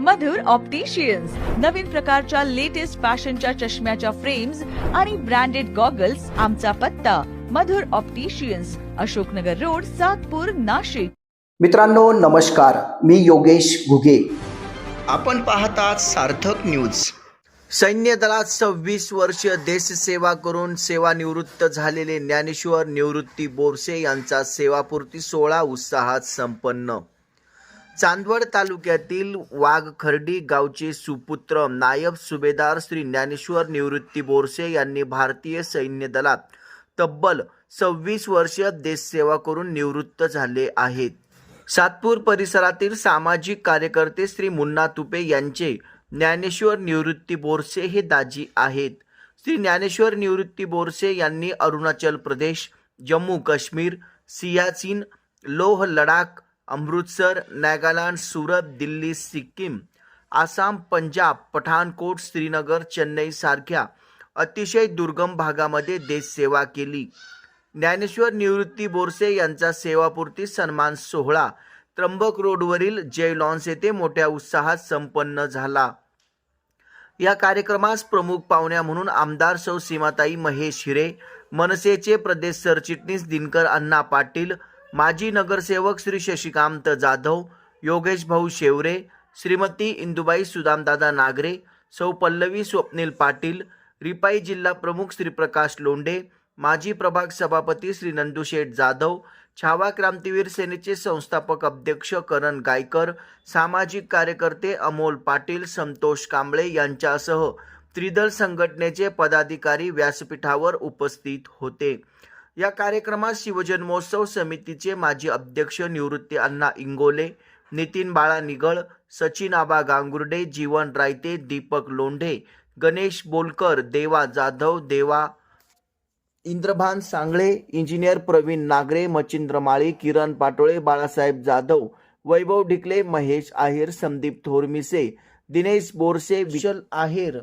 मधुर opticians नवीन प्रकारच्या latest फॅशनच्या चष्म्याच्या फ्रेम्स आणि ब्रँडेड गॉगल्स आमचा पत्ता. Madhur opticians Ashoknagar road Satpur Nashik. मित्रांनो नमस्कार. मी योगेश घुगे. आपण पाहतात सार्थक न्यूज सैन्य दलात सव्वीस वर्ष देशसेवा करून सेवानिवृत्त झालेले ज्ञानेश्वर निवृत्ती बोरसे यांचा सेवापूर्ती सोहळा उत्साहात संपन्न. चांदवड तालुक्यातील वाघखर्डी गावचे सुपुत्र नायब सुभेदार श्री ज्ञानेश्वर निवृत्ती बोरसे यांनी भारतीय सैन्य दलात तब्बल सव्वीस वर्ष देशसेवा करून निवृत्त झाले आहेत. सातपूर परिसरातील सामाजिक कार्यकर्ते श्री मुन्ना तुपे यांचे ज्ञानेश्वर निवृत्ती बोरसे हे दाजी आहेत. श्री ज्ञानेश्वर निवृत्ती बोरसे यांनी अरुणाचल प्रदेश जम्मू काश्मीर सियाचीन लोह लडाख अमृतसर नागालँड सुरत दिल्ली सिक्कीम आसाम पंजाब पठाणकोट श्रीनगर चेन्नई सारख्या अतिशय दुर्गम भागामध्ये देशसेवा केली. ज्ञानेश्वर निवृत्ती बोरसे यांचा सेवापूर्ती सन्मान सोहळा त्र्यंबक रोडवरील जय लॉन्स येथे मोठ्या उत्साहात संपन्न झाला. या कार्यक्रमास प्रमुख पाहुण्या म्हणून आमदार सौ सीमाताई महेश हिरे मनसेचे प्रदेश सरचिटणीस दिनकर अण्णा पाटील माजी नगरसेवक श्री शशिकांत जाधव योगेश भाऊ शेवरे श्रीमती इंदुबाई सुदामदादा नागरे सौ पल्लवी स्वप्नील पाटील रिपाई जिल्हा प्रमुख श्री प्रकाश लोंडे माजी प्रभाग सभापती श्री नंदुशेठ जाधव छावा क्रांतीवीर सेनेचे संस्थापक अध्यक्ष करण गायकर सामाजिक कार्यकर्ते अमोल पाटील संतोष कांबळे यांच्यासह त्रिदल संघटनेचे पदाधिकारी व्यासपीठावर उपस्थित होते. या कार्यक्रमात शिवजन्मोत्सव समितीचे माजी अध्यक्ष निवृत्ती अण्णा इंगोले नितीन बाळा निगळ सचिन आबा गांगुर्डे जीवन रायते दीपक लोंढे गणेश बोलकर देवा जाधव देवा इंद्रभान सांगळे इंजिनियर प्रवीण नागरे मचिंद्र माळी किरण पाटोळे बाळासाहेब जाधव वैभव ढिकले महेश आहेर संदीप थोरमिसे दिनेश बोरसे विशल आहेर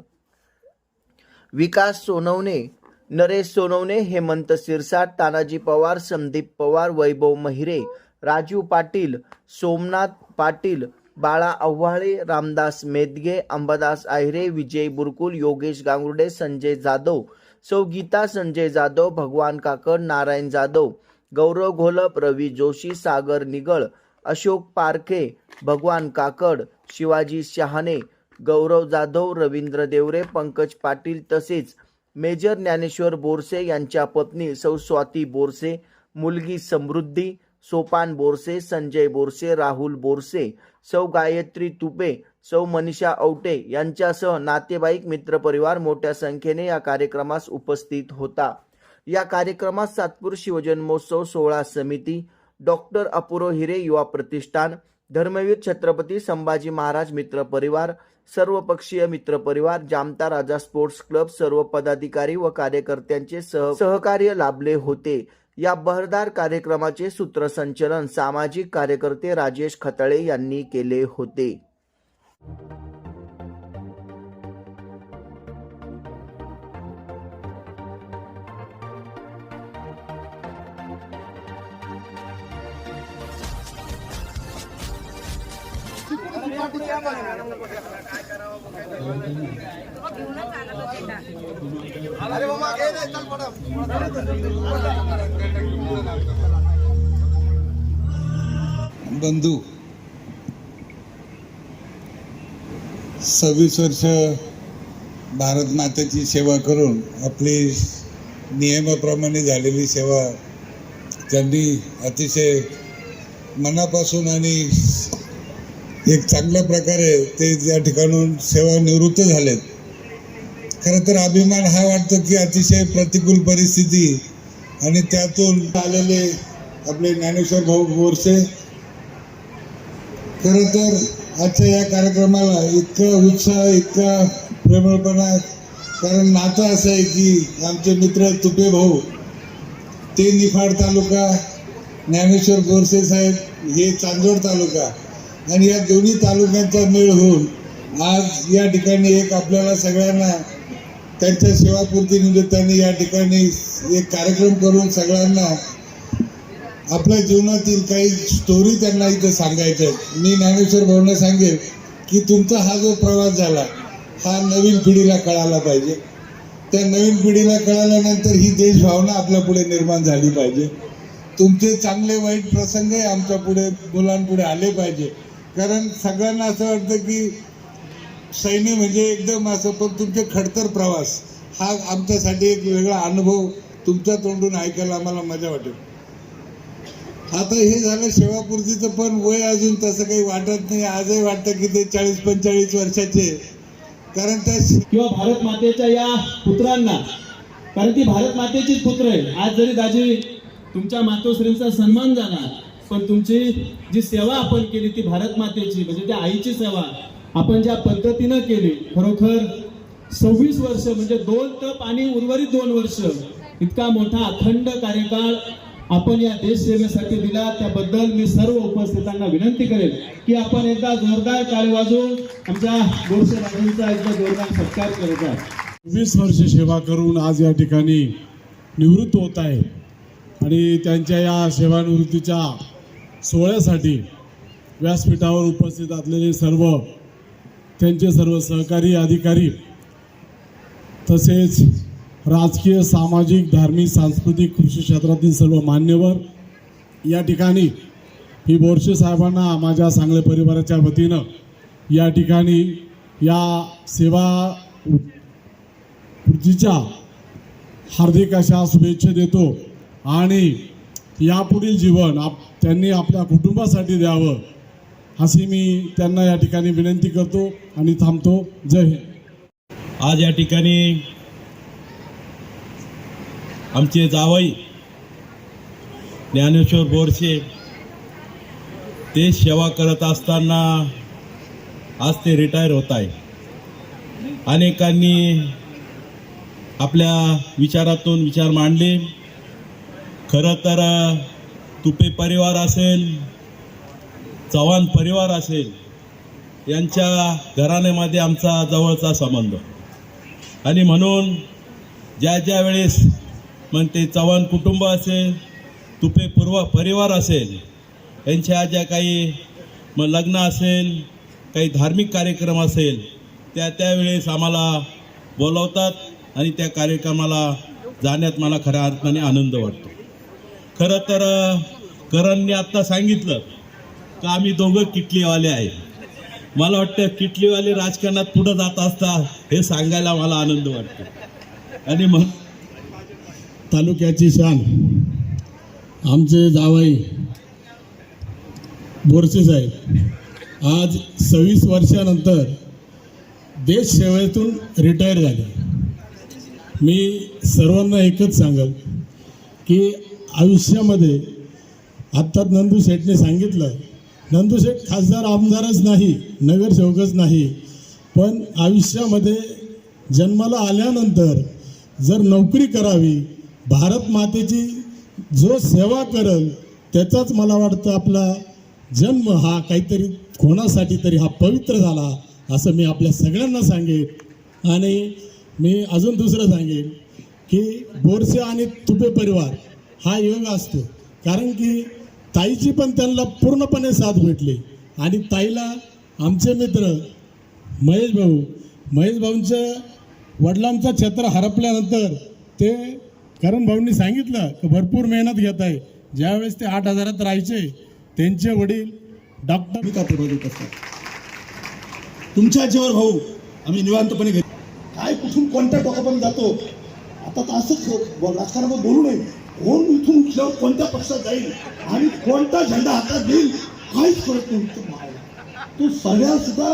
विकास सोनवणे नरेश सोनवणे हेमंत सिरसाट तानाजी पवार संदीप पवार वैभव महिरे राजू पाटील सोमनाथ पाटील बाळा आव्हाळे रामदास मेदगे अंबादास आहिरे विजय बुरकुल योगेश गांगुर्डे संजय जाधव सौ गीता संजय जाधव भगवान काकड नारायण जाधव गौरव घोलप रवी जोशी सागर निगळ अशोक पारखे भगवान काकड शिवाजी शहाणे गौरव जाधव रवींद्र देवरे पंकज पाटील तसेच मेजर ज्ञानेश्वर बोरसे यांच्या पत्नी सौ स्वाती बोरसे मुलगी समृद्धी सोपान बोरसे संजय बोरसे राहुल बोरसे सौ गायत्री तुपे सौ मनीषा औटे यांच्यासह नातेवाईक मित्रपरिवार मोठ्या संख्येने या कार्यक्रमास उपस्थित होता. या कार्यक्रमात सातपूर शिवजन्मोत्सव सोहळा समिती डॉक्टर अपुरो हिरे युवा प्रतिष्ठान धर्मवीर छत्रपती संभाजी महाराज मित्र परिवार सर्वपक्षीय मित्र परिवार जामता राजा स्पोर्ट्स क्लब सर्व पदाधिकारी व कार्यकर्त्यांचे सह सहकार्य लाभले होते. या बहरदार कार्यक्रमाचे सूत्रसंचलन सामाजिक कार्यकर्ते राजेश खतळे यांनी केले होते. बंधू सव्वीस वर्ष भारत मातेची सेवा करून आपली नियमाप्रमाणे झालेली सेवा त्यांनी अतिशय मनापासून आणि एक चांगल्या प्रकारे ते त्या ठिकाणून सेवानिवृत्त झालेत. खरं तर अभिमान हा वाटतो की अतिशय प्रतिकूल परिस्थिती आणि त्यातून आलेले आपले ज्ञानेश्वर भाऊ बोरसे खरं तर आजच्या या कार्यक्रमाला इतका उत्साह इतका प्रेमळपणा कारण नातं असं आहे की आमचे मित्र तुपे भाऊ ते निफाड तालुका ज्ञानेश्वर बोरसे साहेब हे चांदोड तालुका. आणि या दोन्ही तालुक्यांचा मेळ होऊन आज या ठिकाणी एक आपल्याला सगळ्यांना त्यांच्या सेवापूर्ती निमित्ताने या ठिकाणी एक कार्यक्रम करून सगळ्यांना आपल्या जीवनातील काही स्टोरी त्यांना इथं सांगायच्या मी ज्ञानेश्वर भाऊंना सांगेल की तुमचा हा जो प्रवास झाला हा नवीन पिढीला कळायला पाहिजे. त्या नवीन पिढीला कळाल्यानंतर ही देशभावना आपल्या पुढे निर्माण झाली पाहिजे. तुमचे चांगले वाईट प्रसंगही आमच्या पुढे मुलांपुढे आले पाहिजे. कारण सगळ्यांना असं वाटतं की सैन्य म्हणजे एकदम असं पण तुमचे खडतर प्रवास हा आमच्यासाठी एक वेगळा अनुभव तुमच्या तोंडून ऐकायला आम्हाला मजा वाटेल. आता हे झालं सेवापूर्तीचं पण वय अजून तसं काही वाटत नाही. आजही वाटतं की ते चाळीस पंचेचाळीस वर्षाचे कारण त्या किंवा भारत मातेच्या या पुत्रांना कारण ती भारत मातेचीच पुत्र आहे आज जरी दाजी तुमच्या मातोश्रींचा सन्मान झाला पण तुमची जी सेवा आपण केली ती भारत मातेची म्हणजे त्या आईची सेवा आपण ज्या पद्धतीनं केली खरोखर सव्वीस वर्ष म्हणजे दोन तप आणि उर्वरित दोन वर्ष इतका मोठा अखंड कार्यकाळ आपण या देश सेवेसाठी दिला. त्याबद्दल मी सर्व उपस्थितांना विनंती करेल की आपण एकदा जोरदार टाळी वाजवून आमच्या गोडसे राजांचा एकदा जोरदार सत्कार करायचा वीस वर्ष सेवा करून आज या ठिकाणी निवृत्त होत आहे. आणि त्यांच्या या सेवानिवृत्तीच्या सोहळ्यासाठी व्यासपीठावर उपस्थित असलेले सर्व त्यांचे सर्व सहकारी अधिकारी तसेच राजकीय सामाजिक धार्मिक सांस्कृतिक कृषी क्षेत्रातील सर्व मान्यवर या ठिकाणी ही बोरशे साहेबांना माझ्या सांगळे परिवाराच्या वतीनं या ठिकाणी या सेवा कृतीच्या हार्दिक अशा शुभेच्छा देतो. आणि यापुढील जीवन आप त्यांनी आपल्या कुटुंबासाठी द्यावं अशी मी त्यांना या ठिकाणी विनंती करतो आणि थांबतो. जय हिंद. आज या ठिकाणी आमचे जावई ज्ञानेश्वर बोरसे ते सेवा करत असताना आज ते रिटायर होत आहे अनेकांनी आपल्या विचारातून विचार मांडले. खरं तर तुपे परिवार असेल चव्हाण परिवार असेल यांच्या घराण्यामध्ये आमचा जवळचा संबंध. आणि म्हणून ज्या ज्या वेळेस मग ते चव्हाण कुटुंब असेल तुपे पूर्व परिवार असेल यांच्या ज्या काही मग लग्न असेल काही धार्मिक कार्यक्रम असेल त्या त्यावेळेस आम्हाला बोलवतात आणि त्या कार्यक्रमाला जाण्यात मला खऱ्या अर्थाने आनंद वाटतो. खरं तर करांनी आत्ता सांगितलं का आम्ही दोघं किटलीवाले आहे. मला वाटतं किटलीवाले राजकारणात पुढं जात असता हे सांगायला मला आनंद वाटतो. आणि मग तालुक्याची शान. आमचे जावाई बोरसे साहेब आज सव्वीस वर्षानंतर देश सेवेतून रिटायर झाले. मी सर्वांना एकच सांगल की आयुष्यामध्ये आत्ताच नंदू शेठने सांगितलं नंदू शेठ खासदार आमदारच नाही नगरसेवकच नाही. पण आयुष्यामध्ये जन्माला आल्यानंतर जर नोकरी करावी भारत मातेची जो सेवा करल त्याचाच मला वाटतं आपला जन्म हा काहीतरी कोणासाठी तरी हा पवित्र झाला असं मी आपल्या सगळ्यांना सांगेन. आणि मी अजून दुसरं सांगेन की बोरसे आणि तुपे परिवार हा योग असतो. कारण की ताईची पण त्यांना पूर्णपणे साथ भेटली. आणि ताईला आमचे मित्र महेश भाऊ महेश भाऊंचं वडिलांचं छत्र हरपल्यानंतर ते करण भाऊंनी सांगितलं की भरपूर मेहनत घेत आहे. ज्यावेळेस ते आठ हजारात राहायचे त्यांचे वडील डॉक्टर असतात तुमच्या याच्यावर भाऊ आम्ही निवांतपणे घेतो काय कुठून कोणत्या टोकापर्यंत जातो? आता तर असंच ब- राजकारणामध्ये बोलू नये. कोण इथून उठल्यावर कोणत्या पक्षात जाईल आणि कोणता झेंडा हातात घेईल काहीच कळत नाही इथं तो सगळ्या सुद्धा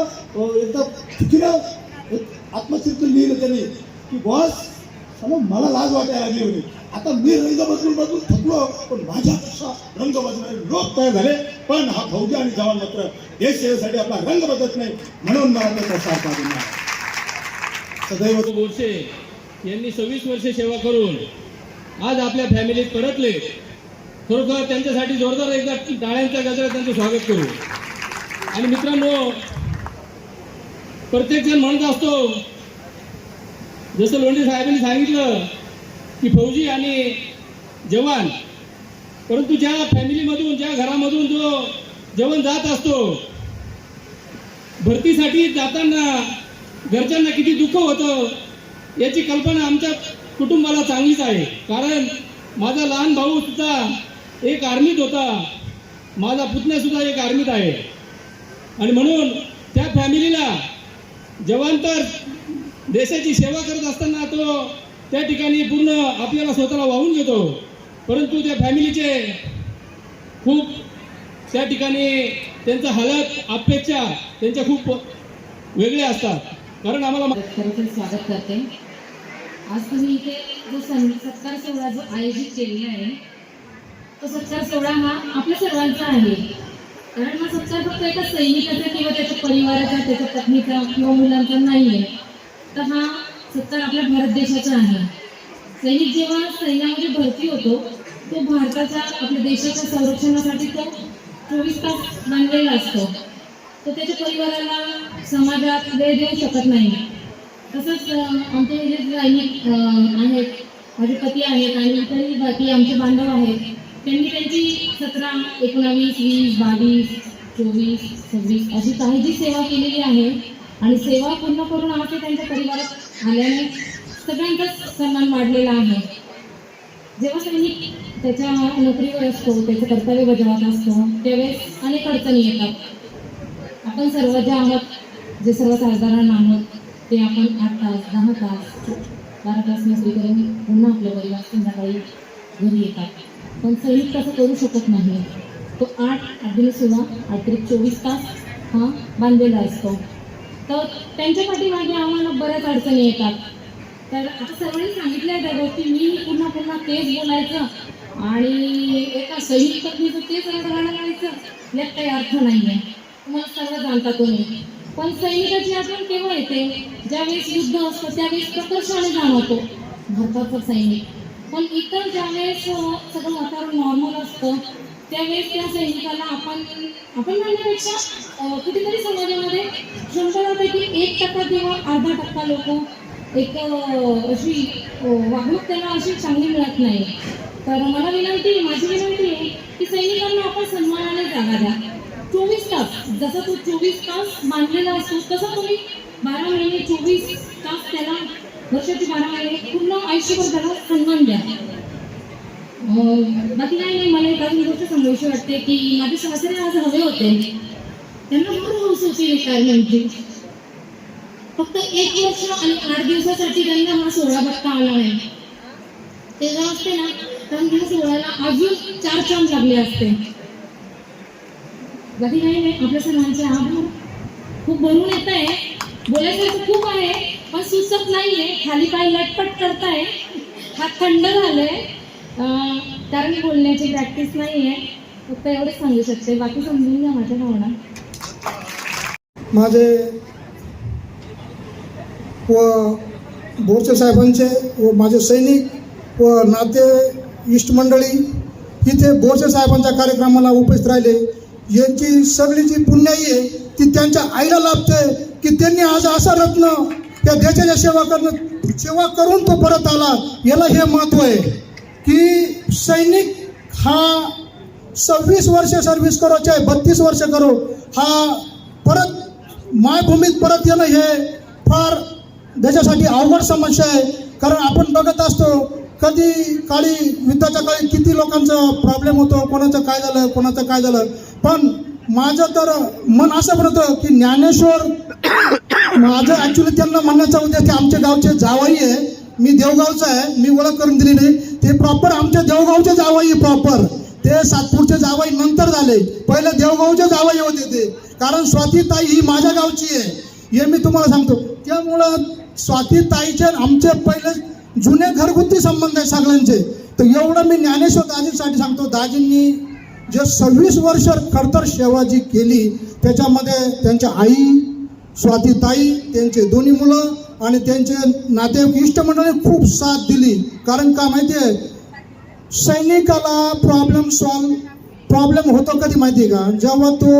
एकदा चुकीला आत्मचित्र लिहिलं त्याने की बॉस मला लाज वाटायला लागली होती. आता मी रंग बदलून बदलून थकलो पण माझ्यापेक्षा रंग बदलणारे लोक तयार झाले. पण हा फौजी आणि जवान मात्र देश सेवेसाठी आपला रंग बदलत नाही म्हणून मला त्याचा पाहिजे सदैव गोडसे यांनी सव्वीस वर्ष सेवा करून आज आपल्या फॅमिलीत परतले. खरोखर त्यांच्यासाठी जोरदार एकदा टाळ्यांचा गजरात त्यांचं स्वागत करू. आणि मित्रांनो प्रत्येक जण म्हणत असतो जसं लोंढे साहेबांनी सांगितलं की फौजी आणि जवान परंतु ज्या फॅमिलीमधून ज्या घरामधून जो जवान जात असतो भरतीसाठी जाताना घरच्यांना किती दुःख होतं याची कल्पना आमच्या कुटुंबाला चांगलीच आहे. कारण माझा लहान भाऊ सुद्धा एक आर्मीत होता. माझा पुतण्यासुद्धा एक आर्मीत आहे. आणि म्हणून त्या फॅमिलीला जवान तर देशाची सेवा करत असताना तो त्या ठिकाणी पूर्ण आपल्याला स्वतःला वाहून घेतो. परंतु त्या फॅमिलीचे खूप त्या ठिकाणी त्यांचं हालत अपेक्षा त्यांच्या खूप वेगळे असतात. कारण आम्हाला स्वागत करते. आज तुम्ही इथे जो सं सत्कार सोहळा जो आयोजित केलेला आहे तो सत्कार सोहळा हा आपल्या सर्वांचा आहे. कारण हा सत्कार फक्त एका सैनिकाचा किंवा त्याच्या परिवाराचा त्याच्या पत्नीचा किंवा मुलांचा नाही आहे तर हा सत्कार आपल्या भारत देशाचा आहे. सैनिक जेव्हा सैन्यामध्ये भरती होतो तो भारताचा आपल्या देशाच्या संरक्षणासाठी तो चोवीस तास बांधलेला असतो. तो त्याच्या परिवाराला समाजात वेळ देऊ शकत नाही. तसंच आमचे जे सैनिक आहेत माझे पती आहेत आणि इतरही बाकी आमचे बांधव आहेत. त्यांनी त्यांची सतरा एकोणावीस वीस बावीस चोवीस सव्वीस अशी काही जी सेवा केलेली आहे. आणि सेवा पूर्ण करून आमच्या त्यांच्या परिवारात आल्याने सगळ्यांचाच सन्मान वाढलेला आहे. जेव्हा सैनिक त्याच्या नोकरीवर असतो त्याचं कर्तव्य बजावत असतो त्यावेळेस अनेक अडचणी येतात. आपण सर्व जे आहोत जे सर्वसाधारण आहोत ते आपण आठ तास दहा तास बारा तास नसले तरी पुन्हा आपल्या परिवार संध्याकाळी घरी येतात. पण सैनिक तसं करू शकत नाही. तो आठ अगदी सोळा आठ तरी चोवीस तास हा बांधलेला असतो. तर त्यांच्या पाठीमागे आम्हाला बऱ्याच अडचणी येतात. तर आता सर्वांनी सांगितलं आहे त्या गोष्टी मी पुन्हा पुन्हा तेच बोलायचं आणि एका सैनिक पत्नीचं तेच रडगाणं गायचं यात काही अर्थ नाही आहे तुम्हाला सर्व जाणता तुम्ही. पण सैनिकाची आठवण केव्हा येते? ज्यावेळेस युद्ध असतं त्यावेळेस प्रकर्षाने जाणवतो भारताचा सैनिक. पण इतर ज्यावेळेस सगळं वातावरण नॉर्मल असतं त्यावेळेस त्या सैनिकाला आपण आपण म्हणण्यापेक्षा कुठेतरी समाजामध्ये शंभरापैकी एक टक्का किंवा अर्धा टक्का लोक एक अशी वागणूक त्यांना अशी चांगली मिळत नाही. तर मला विनंती माझी विनंती आहे की सैनिकांना आपण सन्मानाने जागा द्या. चोवीस तास. जसं तो चोवीस तास बांधलेला असतो तसं तुम्ही बारा महिने चोवीस तास त्याला वर्षाचे बारा महिने पूर्ण आयुष्यभर त्याला सन्मान द्या. बाकी काही नाही मला एक अजून गोष्ट सांगायची वाटते की माझे सासरे आज हवे होते. त्यांना पूर्ण हौस होती रिटायरमेंटची. फक्त एक वर्ष आणि आठ दिवसासाठी त्यांना हा सोहळा बघता आला नाही. ते असते ना कारण ह्या सोहळ्याला अजून चार चांद लागले असते. बाकी काही नाही आपल्या सर्वांचे आभार खूप भरून येत आहे. बोलायचं खूप आहे पण सुचत आहे खाली पाय लटपट करताय. हा थंड झालाय. कारण बोलण्याची प्रॅक्टिस नाही आहे फक्त एवढंच सांगू शकते. बाकी समजून घ्या माझ्या भावना. माझे व बोरचे साहेबांचे व माझे सैनिक व नाते इष्ट मंडळी इथे बोरसे साहेबांच्या कार्यक्रमाला उपस्थित राहिले. यांची सगळी जी पुण्याई आहे ती त्यांच्या आईला लाभते की त्यांनी आज असा रत्न त्या देशाच्या सेवा करणं सेवा करून तो परत आला. याला हे महत्त्व आहे की सैनिक हा सव्वीस वर्ष सर्व्हिस करो चाहे बत्तीस वर्ष करो. हा परत मायभूमीत परत येणं हे फार देशासाठी अवघड समस्या आहे. कारण आपण बघत असतो कधी काळी युद्धाच्या काळी किती लोकांचा प्रॉब्लेम होतो कोणाचं काय झालं कोणाचं काय झालं. पण माझं तर मन असं म्हणतं की ज्ञानेश्वर माझं ॲक्च्युली त्यांना म्हणण्याचा उद्देश ते आमच्या गावचे जावाई आहे. मी देवगावचा आहे मी ओळख करून दिली नाही. ते प्रॉपर आमच्या देवगावचे जावाई प्रॉपर ते सातपूरचे जावाई नंतर झाले. पहिले देवगावचे जावाई होते ते. कारण स्वातीताई ही माझ्या गावची आहे. हे मी तुम्हाला सांगतो. त्यामुळं स्वातीताईचे आमचे पहिले जुने घरगुती संबंध आहे सगळ्यांचे. तर एवढं मी ज्ञानेश्वर दाजींसाठी सांगतो. दाजींनी जे सव्वीस वर्ष खडतर सेवा जी केली त्याच्यामध्ये त्यांच्या आई स्वातीताई त्यांचे दोन्ही मुलं आणि त्यांचे नातेवाईक इष्टमंडळी खूप साथ दिली. कारण का माहिती आहे? सैनिकाला प्रॉब्लेम सॉल्व प्रॉब्लेम होतो कधी माहिती आहे का? जेव्हा तो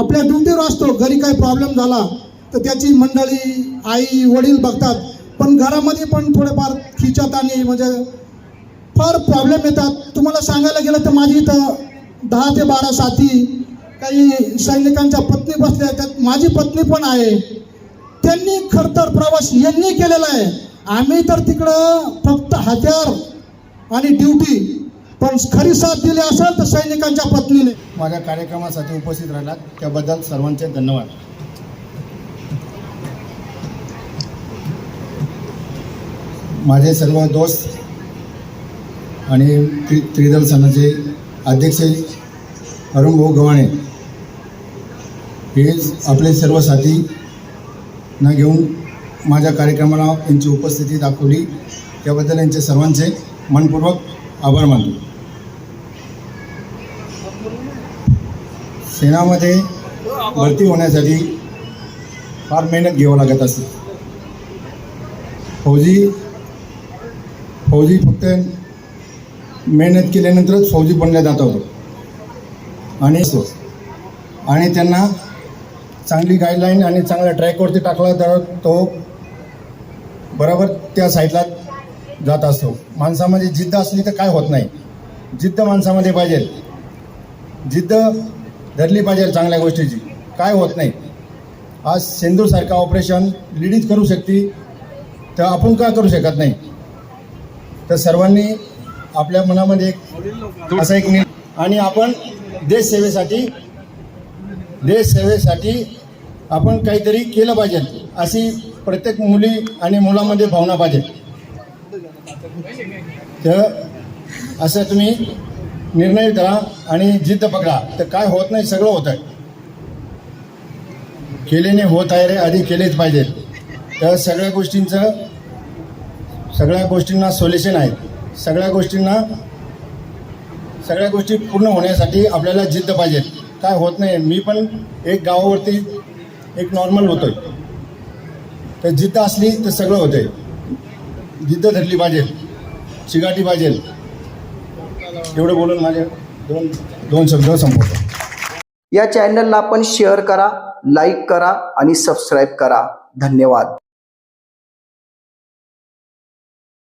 आपल्या ड्युटीवर असतो घरी काही प्रॉब्लेम झाला तर त्याची मंडळी आई वडील बघतात. पण घरामध्ये पण थोडेफार खिचत आणि म्हणजे फार प्रॉब्लेम येतात. तुम्हाला सांगायला गेलं तर माझी इथं दहा ते बारा साथी काही सैनिकांच्या पत्नी बसल्या त्यात माझी पत्नी पण आहे. त्यांनी खरतर प्रवास यांनी केलेला आहे. आम्ही तर तिकडं फक्त हत्यार आणि ड्युटी पण खरी साथ दिली असेल तर सैनिकांच्या पत्नीने. माझ्या कार्यक्रमासाठी उपस्थित राहिलात. त्याबद्दल सर्वांचे धन्यवाद. माझे सर्व दोस्त आणि त्रि त्रिदल सणाचे अध्यक्ष अरुण भाऊ गव्हाणे हे आपले सर्व साथींना घेऊन माझ्या कार्यक्रमाला यांची उपस्थिती दाखवली. त्याबद्दल यांचे सर्वांचे मनपूर्वक आभार मानतो. सेनामध्ये भरती होण्यासाठी फार मेहनत घ्यावं लागत असते फौजी फौजी फक्त मेहनत केल्यानंतरच फौजी बनल्या जात होतो. आणि आणि त्यांना चांगली गाईडलाईन आणि चांगल्या ट्रॅकवरती टाकला तर तो बरोबर त्या साईडला जात असतो. माणसामध्ये जिद्द असली तर काय होत नाही. जिद्द माणसामध्ये पाहिजे. जिद्द धरली पाहिजे चांगल्या गोष्टीची. काय होत नाही. आज सिंधूसारखं ऑपरेशन लेडीज करू शकते तर आपण का करू शकत नाही? तर सर्वांनी आपल्या मनामध्ये एक असा एक आणि आपण देशसेवेसाठी देशसेवेसाठी आपण काहीतरी केलं पाहिजे अशी प्रत्येक मुली आणि मुलामध्ये भावना पाहिजे. तर असं तुम्ही निर्णय करा आणि जिद्द पकडा. तर काय होत नाही सगळं होत आहे केलेने होत आहे रे आधी केलेच पाहिजे. तर सगळ्या गोष्टींचं सगळ्या गोष्टींना सोल्युशन आहे. सगळ्या गोष्टींना सगळ्या गोष्टी पूर्ण होण्यासाठी आपल्याला जिद्द पाहिजे. काय होत नाही मी पण एक गावावरती एक नॉर्मल होतो आहे तर जिद्द असली तर सगळं होते जिद्द धरली पाहिजे. चिगाटी पाहिजे. एवढं बोलून माझे दोन दोन शब्द संपवतो. या चॅनलला आपण शेअर करा लाईक करा आणि सबस्क्राईब करा. धन्यवाद.